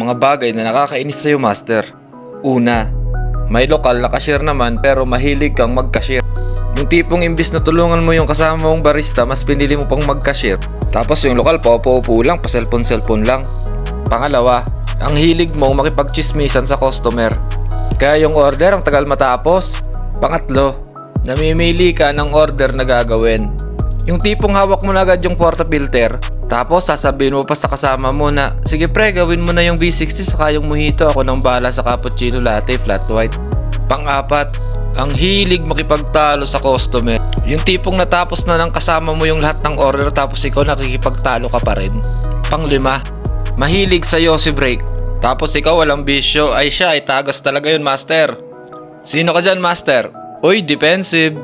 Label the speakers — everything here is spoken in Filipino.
Speaker 1: Mga bagay na nakakainis sa'yo, Master. Una, may lokal na cashier naman pero mahilig kang mag-cashier. Yung tipong imbis na tulungan mo yung kasama mong barista, mas pinili mo pang mag-cashier. Tapos yung lokal, paupo-upo lang, pa-cellphone-cellphone lang. Pangalawa, ang hilig mong makipagchismisan sa customer. Kaya yung order ang tagal matapos. Pangatlo, namimili ka ng order na gagawin. Yung tipong hawak mo na agad yung portafilter, tapos sasabihin mo pa sa kasama mo na, sige pre, gawin mo na yung B60 saka yung mojito, ako nang bahala sa cappuccino latte, flat white. Pang-apat, ang hilig makipagtalo sa customer. Yung tipong natapos na ng kasama mo yung lahat ng order tapos ikaw nakikipagtalo ka pa rin. Panglima, mahilig sa si break. Tapos ikaw walang bisyo, ay siya ay tagas talaga yun master. Sino ka dyan master? Uy, defensive.